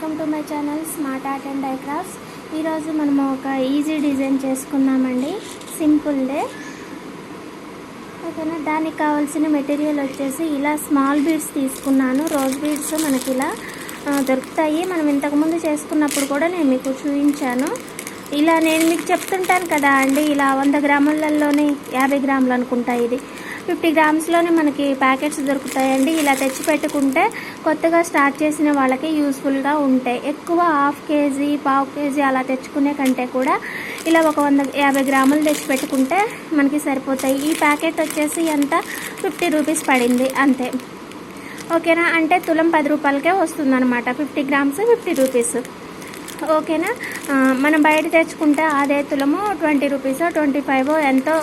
Welcome to my channel smart art and DIY crafts ఈరోజు మనము ఒక ఈజీ డిజైన్ చేసుకున్నామండి సింపుల్ డే. ఓకేనా? దానికి కావాల్సిన మెటీరియల్ వచ్చేసి ఇలా స్మాల్ బీడ్స్ తీసుకున్నాను. రోజ్ బీడ్స్ మనకి ఇలా దొరుకుతాయి. మనం ఇంతకుముందు చేసుకున్నప్పుడు కూడా నేను మీకు చూపించాను. ఇలా నేను మీకు చెప్తుంటాను కదా అండి. ఇలా వంద గ్రాములలోనే యాభై గ్రాములు అనుకుంటా ఇది. ఫిఫ్టీ గ్రామ్స్లోనే మనకి ప్యాకెట్స్ దొరుకుతాయండి. ఇలా తెచ్చి పెట్టుకుంటే కొత్తగా స్టార్ట్ చేసిన వాళ్ళకి యూస్ఫుల్గా ఉంటాయి. ఎక్కువ హాఫ్ కేజీ పావు కేజీ అలా తెచ్చుకునే కంటే కూడా ఇలా ఒక వంద యాభై గ్రాములు తెచ్చి పెట్టుకుంటే మనకి సరిపోతాయి. ఈ ప్యాకెట్ వచ్చేసి ఎంత? ఫిఫ్టీ రూపీస్ పడింది అంతే. ఓకేనా? అంటే తులం పది రూపాయలకే వస్తుందన్నమాట. Fifty grams fifty rupees. ఓకేనా? మనం బయట తెచ్చుకుంటే అదే తులము ట్వంటీ రూపీస్ ట్వంటీ ఫైవ్ ఎంతో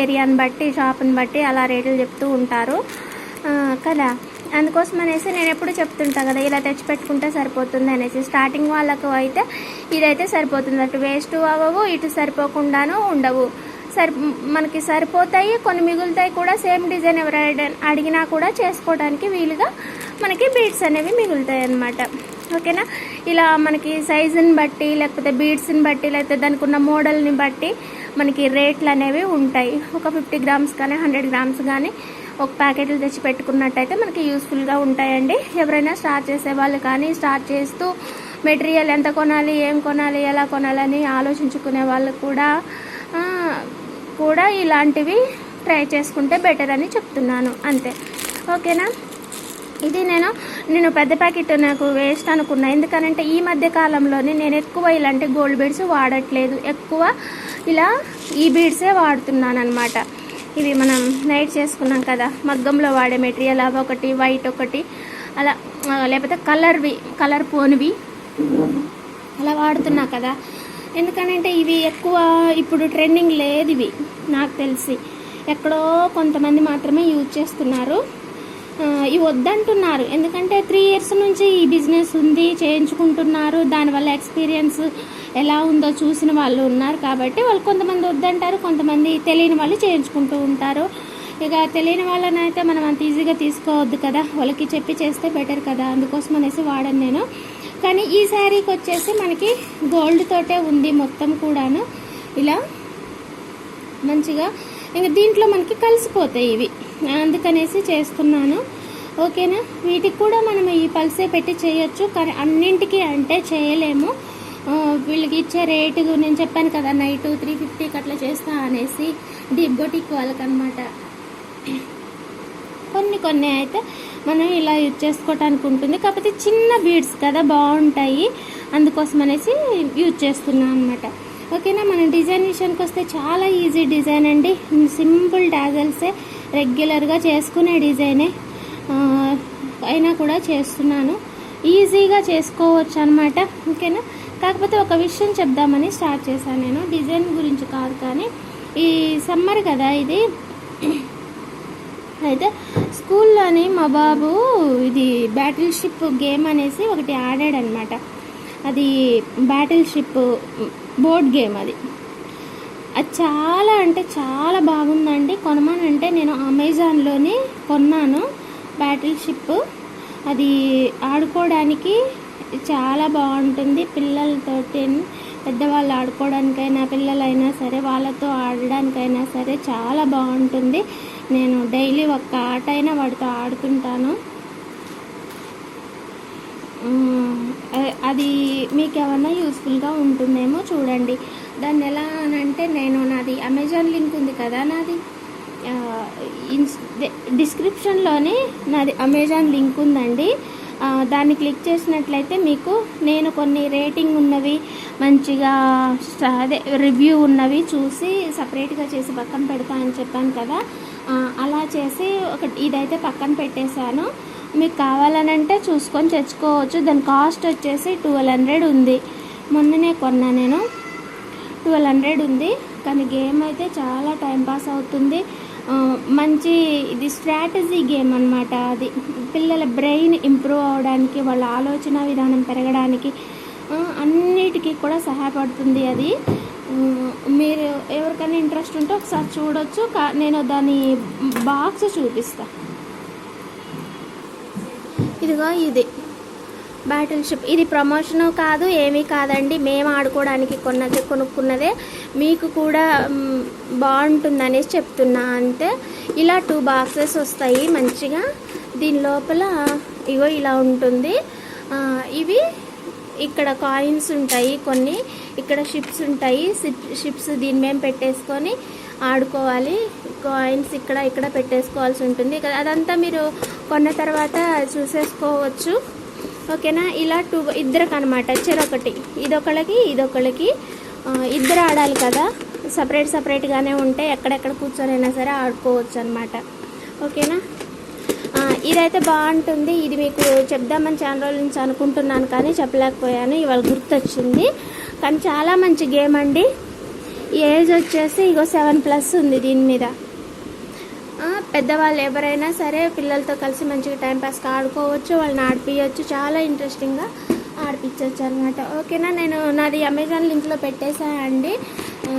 ఏరియాని బట్టి షాప్ని బట్టి అలా రేట్లు చెప్తూ ఉంటారు. కదా? అందుకోసం అనేసి నేను ఎప్పుడు చెప్తుంటా కదా ఇలా తెచ్చి పెట్టుకుంటే సరిపోతుంది అనేసి. స్టార్టింగ్ వాళ్ళకు అయితే ఇదైతే సరిపోతుంది. అటు వేస్ట్ అవ్వవు ఇటు సరిపోకుండాను ఉండవు. సరి మనకి సరిపోతాయి కొన్ని మిగులుతాయి కూడా. సేమ్ డిజైన్ ఎవరైనా అడిగినా కూడా చేసుకోవడానికి వీలుగా మనకి బీడ్స్ అనేవి మిగులుతాయి అన్నమాట ఓకేనా? ఇలా మనకి సైజుని బట్టి లేకపోతే బీడ్స్ని బట్టి లేకపోతే దానికి ఉన్న మోడల్ని బట్టి మనకి రేట్లు అనేవి ఉంటాయి. ఒక ఫిఫ్టీ గ్రామ్స్ కానీ హండ్రెడ్ గ్రామ్స్ కానీ ఒక ప్యాకెట్లు తెచ్చి పెట్టుకున్నట్టయితే మనకి యూస్ఫుల్గా ఉంటాయండి. ఎవరైనా స్టార్ట్ చేసే వాళ్ళు కానీ స్టార్ట్ చేస్తూ మెటీరియల్ ఎంత కొనాలి ఏం కొనాలి ఎలా కొనాలని ఆలోచించుకునే వాళ్ళు కూడా కూడా ఇలాంటివి ట్రై చేసుకుంటే బెటర్ అని చెప్తున్నాను. అంతే. ఓకేనా? ఇది నేను నేను పెద్ద ప్యాకెట్ నాకు వేస్ట్ అనుకున్నా. ఎందుకనంటే ఈ మధ్య కాలంలోనే నేను ఎక్కువ ఇలాంటి గోల్డ్ బీడ్స్ వాడట్లేదు. ఎక్కువ ఇలా ఈ బీడ్సే వాడుతున్నాను అనమాట ఇవి మనం నైట్ చేసుకున్నాం కదా మగ్గంలో వాడే మెటీరియల్ అవి ఒకటి వైట్ ఒకటి అలా లేకపోతే కలర్వి కలర్ పోనివి అలా వాడుతున్నా కదా. ఎందుకనంటే ఇవి ఎక్కువ ఇప్పుడు ట్రెండింగ్ లేదు ఇవి నాకు తెలిసి. ఎక్కడో కొంతమంది మాత్రమే యూజ్ చేస్తున్నారు. ఇవి వద్దంటున్నారు. ఎందుకంటే త్రీ ఇయర్స్ నుంచి ఈ బిజినెస్ ఉంది చేయించుకుంటున్నారు. దానివల్ల ఎక్స్పీరియన్స్ ఎలా ఉందో చూసిన వాళ్ళు ఉన్నారు కాబట్టి వాళ్ళు కొంతమంది వద్దంటారు కొంతమంది తెలియని వాళ్ళు చేయించుకుంటూ ఉంటారు. ఇక తెలియని వాళ్ళని అయితే మనం అంత ఈజీగా తీసుకోవద్దు కదా. వాళ్ళకి చెప్పి చేస్తే బెటర్ కదా. అందుకోసం అనేసి వాడను నేను. కానీ ఈ శారీకి వచ్చేసి మనకి గోల్డ్ తోటే ఉంది మొత్తం కూడాను. ఇలా మంచిగా. ఇంకా దీంట్లో మనకి కలిసిపోతాయి ఇవి. అందుకనేసి చేస్తున్నాను. ఓకేనా? వీటికి కూడా మనం ఈ పల్సే పెట్టి చేయొచ్చు కానీ అన్నింటికి అంటే చేయలేము. వీళ్ళకి ఇచ్చే రేటు నేను చెప్పాను కదా నైట్ త్రీ ఫిఫ్టీకి అట్లా చేస్తా అనేసి డీప్ బొటిక్ వాళ్ళకనమాట కొన్ని కొన్ని అయితే మనం ఇలా యూజ్ చేసుకోవటానికి ఉంటుంది కాకపోతే చిన్న బీడ్స్ కదా బాగుంటాయి అందుకోసం అనేసి యూజ్ చేస్తున్నాం అనమాట ఓకేనా? మన డిజైన్ విషయానికి వస్తే చాలా ఈజీ డిజైన్ అండి. సింపుల్ డాజల్సే. రెగ్యులర్గా చేసుకునే డిజైనే అయినా కూడా చేస్తున్నాను. ఈజీగా చేసుకోవచ్చు అనమాట ఓకేనా? కాకపోతే ఒక విషయం చెప్దామని స్టార్ట్ చేశాను నేను. డిజైన్ గురించి కాదు కానీ ఈ సమ్మర్ కదా ఇది. అయితే స్కూల్లోని మా బాబు ఇది బ్యాటిల్ షిప్ గేమ్ అనేసి ఒకటి ఆడాడనమాట అది బ్యాటిల్ షిప్ బోర్డ్ గేమ్ అది. అది చాలా అంటే చాలా బాగుందండి. కొనమనంటే నేను అమెజాన్లోనే కొన్నాను. బ్యాటిల్ షిప్ అది ఆడుకోవడానికి చాలా బాగుంటుంది. పిల్లలతోటి పెద్దవాళ్ళు ఆడుకోవడానికైనా పిల్లలైనా సరే వాళ్ళతో ఆడడానికైనా సరే చాలా బాగుంటుంది. నేను డైలీ ఒక్క ఆట అయినా వాడితో ఆడుతుంటాను అది మీకు ఏమన్నా యూస్ఫుల్గా ఉంటుందేమో చూడండి. దాన్ని ఎలా అని అంటే నేను నాది అమెజాన్ లింక్ ఉంది కదా నాది. ఇన్స్ డిస్క్రిప్షన్లోనే నాది అమెజాన్ లింక్ ఉందండి. దాన్ని క్లిక్ చేసినట్లయితే మీకు నేను కొన్ని రేటింగ్ ఉన్నవి మంచిగా అదే రివ్యూ ఉన్నవి చూసి సపరేట్గా చేసి పక్కన పెడతా అని చెప్పాను కదా. అలా చేసి ఒక ఇదైతే పక్కన పెట్టేశాను. మీకు కావాలనంటే చూసుకొని తెచ్చుకోవచ్చు. దాని కాస్ట్ వచ్చేసి ట్వెల్వ్ హండ్రెడ్ ఉంది. మొన్ననే కొన్నా నేను. ట్వెల్వ్ హండ్రెడ్ ఉంది. కానీ గేమ్ అయితే చాలా టైం పాస్ అవుతుంది. మంచి ఇది స్ట్రాటజీ గేమ్ అనమాట అది. పిల్లల బ్రెయిన్ ఇంప్రూవ్ అవడానికి వాళ్ళ ఆలోచన విధానం పెరగడానికి అన్నిటికీ కూడా సహాయపడుతుంది అది. మీరు ఎవరికైనా ఇంట్రెస్ట్ ఉంటే ఒకసారి చూడొచ్చు. కా నేను దాని బాక్స్ చూపిస్తాను ఇదిగో ఇది. బ్యాటిల్ షిప్ ఇది ప్రమోషన్ కాదు ఏమీ కాదండి. మేము ఆడుకోవడానికి కొన్నది కొనుక్కున్నదే. మీకు కూడా బాగుంటుందనేసి చెప్తున్నా. అంతే ఇలా టూ బాక్సెస్ వస్తాయి మంచిగా. దీని లోపల ఇగో ఇలా ఉంటుంది. ఇవి ఇక్కడ కాయిన్స్ ఉంటాయి కొన్ని. ఇక్కడ షిప్స్ ఉంటాయి. షిప్స్ దీని మేము పెట్టేసుకొని ఆడుకోవాలి. కాయిన్స్ ఇక్కడ ఇక్కడ పెట్టేసుకోవాల్సి ఉంటుంది. అదంతా మీరు కొన్న తర్వాత చూసేసుకోవచ్చు. ఓకేనా? ఇలా టూ ఇద్దరికి అనమాట చెరొకటి ఇదొకళ్ళకి ఇదొకళ్ళకి. ఇద్దరు ఆడాలి కదా. సపరేట్ సపరేట్గానే ఉంటే ఎక్కడెక్కడ కూర్చొనైనా సరే ఆడుకోవచ్చు అనమాట ఓకేనా ఇదైతే బాగుంటుంది. ఇది మీకు చెప్దామని చాలా రోజుల నుంచి అనుకుంటున్నాను కానీ చెప్పలేకపోయాను. ఇవాళ గుర్తొచ్చింది. కానీ చాలా మంచి గేమ్ అండి. ఏజ్ వచ్చేసి ఇగో సెవెన్ ప్లస్ ఉంది దీని మీద. పెద్దవాళ్ళు ఎవరైనా సరే పిల్లలతో కలిసి మంచిగా టైంపాస్గా ఆడుకోవచ్చు వాళ్ళని ఆడిపించవచ్చు చాలా ఇంట్రెస్టింగ్గా ఆడిపించవచ్చు అనమాట ఓకేనా? నేను నాది అమెజాన్ లింక్లో పెట్టేశానండి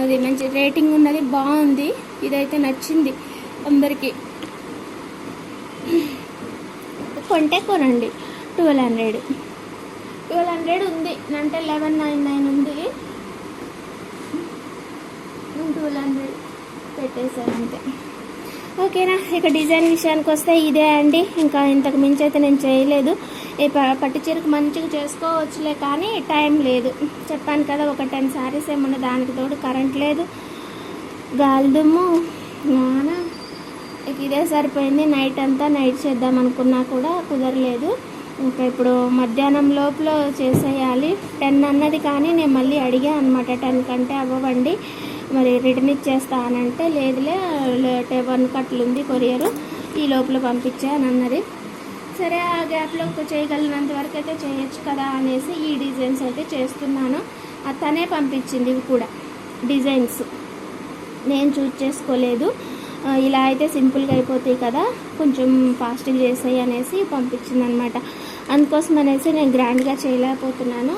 అది మంచి రేటింగ్ ఉన్నది బాగుంది. ఇదైతే నచ్చింది అందరికీ. కొంటే కొనండి. Twelve hundred. ట్వెల్వ్ హండ్రెడ్ ఉంది. అంటే లెవెన్ నైన్ నైన్ ఉంది. ట్వెల్వ్ హండ్రెడ్ పెట్టేశాను అంతే. ఓకేనా ఇక డిజైన్ విషయానికి వస్తే ఇదే అండి. ఇంకా ఇంతకు మించి అయితే నేను చేయలేదు. ఈ ప- పట్టు చీరకు మంచిగా చేసుకోవచ్చులే కానీ టైం లేదు. చెప్పాను కదా ఒక టెన్ శారీస్ ఏమన్నా దానికి తోడు కరెంట్ లేదు. గాలిదుమ్ము నాన్న ఇక ఇదే సరిపోయింది. నైట్ అంతా నైట్ చేద్దాం అనుకున్నా కూడా కుదరలేదు. ఇంకా ఇప్పుడు మధ్యాహ్నం లోపల చేసేయాలి. టెన్ అన్నది కానీ నేను మళ్ళీ అడిగా అనమాట టెన్ కంటే అవ్వండి మరి రిటర్న్ ఇచ్చేస్తా అని అంటే లేదులే వన్ కట్లు ఉంది కొరియరు. ఈ లోపల పంపించా అని అన్నది సరే ఆ గ్యాప్లో చేయగలిగినంత వరకు అయితే చేయొచ్చు కదా అనేసి ఈ డిజైన్స్ అయితే చేస్తున్నాను. అది తనే పంపించింది ఇవి కూడా డిజైన్స్. నేను చూజ్ చేసుకోలేదు. ఇలా అయితే సింపుల్గా అయిపోతాయి కదా కొంచెం ఫాస్ట్గా చేసాయి అనేసి పంపించింది అనమాట అందుకోసం అనేసి నేను గ్రాండ్గా చేయలేకపోతున్నాను.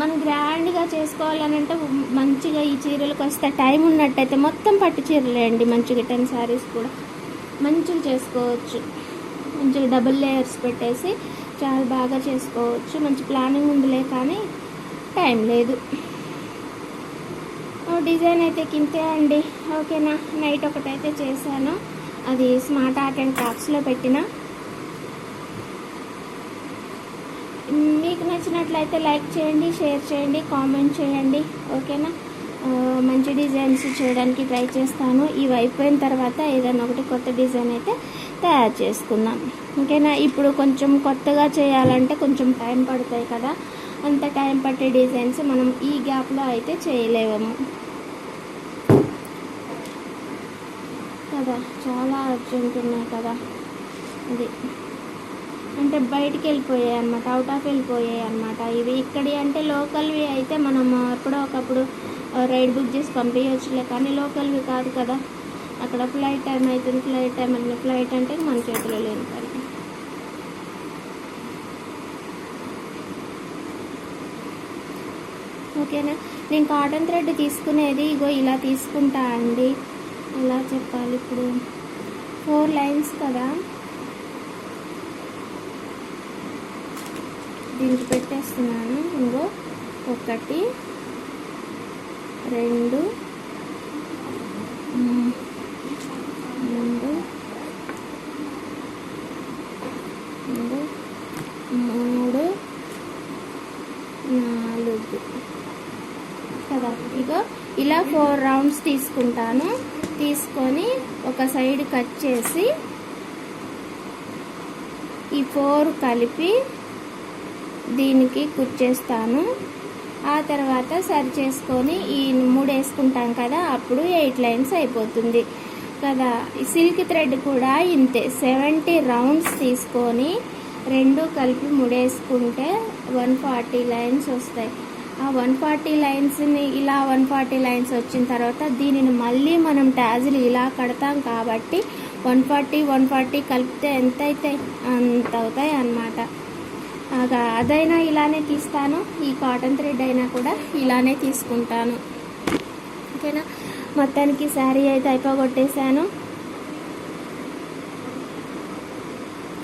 మనం గ్రాండ్గా చేసుకోవాలనంటే మంచిగా ఈ చీరలకు వస్తే టైం ఉన్నట్టయితే మొత్తం పట్టు చీరలే అండి. మంచిగా టెన్ శారీస్ కూడా మంచిగా చేసుకోవచ్చు. మంచిగా డబుల్ లేయర్స్ పెట్టేసి చాలా బాగా చేసుకోవచ్చు. మంచి ప్లానింగ్ ఉందిలే కానీ టైం లేదు. డిజైన్ అయితే కింతే అండి. ఓకేనా? నైట్ ఒకటైతే చేశాను. అది స్మార్ట్ ఆర్ట్ అండ్ క్రాఫ్ట్స్లో పెట్టిన మీకు నచ్చినట్లయితే లైక్ చేయండి షేర్ చేయండి కామెంట్ చేయండి. ఓకేనా? మంచి డిజైన్స్ చేయడానికి ట్రై చేస్తాను. ఇవి అయిపోయిన తర్వాత ఏదైనా ఒకటి కొత్త డిజైన్ అయితే తయారు చేసుకుందాం. ఓకేనా? ఇప్పుడు కొంచెం కొత్తగా చేయాలంటే కొంచెం టైం పడుతుంది కదా. అంత టైం పట్టే డిజైన్స్ మనం ఈ గ్యాప్లో అయితే చేయలేము. కదా? చాలా అర్జెంట్ ఉన్నాయి కదా. అది. అంటే బయటికి వెళ్ళిపోయాయి అనమాట అవుట్ ఆఫ్ వెళ్ళిపోయాయి అనమాట ఇవి ఇక్కడి అంటే లోకల్వి అయితే మనం ఎప్పుడో ఒకప్పుడు రైడ్ బుక్ చేసి పంపించవచ్చులే కానీ లోకల్వి కాదు కదా. అక్కడ ఫ్లైట్ టైం అవుతుంది ఫ్లైట్ టైం అని ఫ్లైట్ అంటే మన చేతిలో లేని పని. ఓకేనా? నేను కాటన్ థ్రెడ్ తీసుకునేది ఇగో ఇలా తీసుకుంటా అండి. ఎలా చెప్పాలి ఇప్పుడు? ఫోర్ లైన్స్ కదా. దీనికి పెట్టేస్తున్నాను. ఇంకో ఒకటి రెండు రెండు రెండు మూడు నాలుగు. కదా? ఇక ఇలా ఫోర్ రౌండ్స్ తీసుకుంటాను. తీసుకొని ఒక సైడ్ కట్ చేసి ఈ ఫోర్ కలిపి దీనికి కుచ్చేస్తాను ఆ తర్వాత సరి చేసుకొని ఈ మూడు వేసుకుంటాం కదా అప్పుడు ఎయిట్ లైన్స్ అయిపోతుంది. కదా సిల్క్ థ్రెడ్ కూడా ఇంతే. సెవెంటీ రౌండ్స్ తీసుకొని రెండు కలిపి ముడేసుకుంటే వన్ ఫార్టీ లైన్స్ వస్తాయి. ఆ వన్ ఫార్టీ లైన్స్ని ఇలా వన్ ఫార్టీ లైన్స్ వచ్చిన తర్వాత దీనిని మళ్ళీ మనం ట్యాజులు ఇలా కడతాం కాబట్టి వన్ ఫార్టీ వన్ ఫార్టీ కలిపితే ఎంత అవుతాయి అంత అవుతాయి అన్నమాట. అదైనా ఇలానే తీస్తాను. ఈ కాటన్ థ్రెడ్ అయినా కూడా ఇలానే తీసుకుంటాను. ఓకేనా? మొత్తానికి శారీ అయితే అయిపోగొట్టేశాను.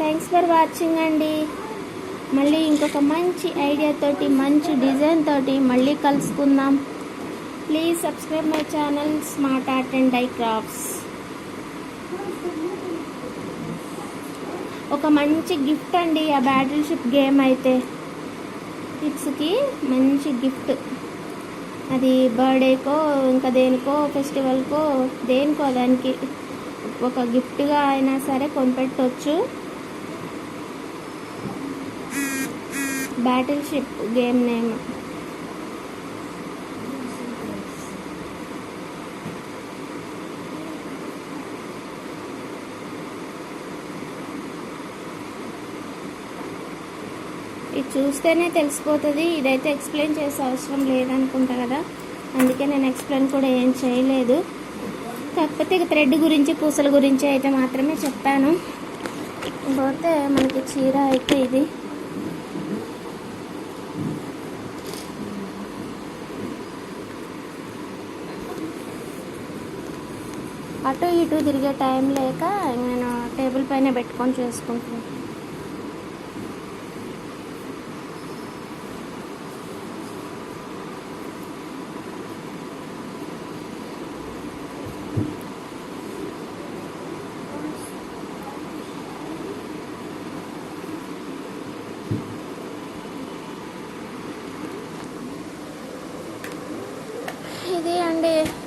థ్యాంక్స్ ఫర్ వాచింగ్ అండి. మళ్ళీ ఇంకొక మంచి ఐడియా తోటి మంచి డిజైన్ తోటి మళ్ళీ కలుసుకుందాం. Please subscribe my channel smart art and DIY crafts ఒక మంచి గిఫ్ట్ అండి ఆ బ్యాటిల్ షిప్ గేమ్ అయితే. కిడ్స్కి మంచి గిఫ్ట్ అది బర్త్డేకో ఇంకా దేనికో ఫెస్టివల్కో దేనికో దానికి ఒక గిఫ్ట్గా అయినా సరే కొనిపెట్టవచ్చు బ్యాటిల్ షిప్ గేమ్ నేమ్. ఇది చూస్తేనే తెలిసిపోతుంది. ఇదైతే ఎక్స్ప్లెయిన్ చేసే అవసరం లేదనుకుంటా కదా. అందుకే నేను ఎక్స్ప్లెయిన్ కూడా ఏం చేయలేదు. కాకపోతే ఇక థ్రెడ్ గురించి పూసల గురించి అయితే మాత్రమే చెప్పాను. పోతే మనకి చీర అయితే ఇది. అటు ఇటు తిరిగే టైం లేక నేను టేబుల్ పైన పెట్టుకొని చేసుకుంటున్నాను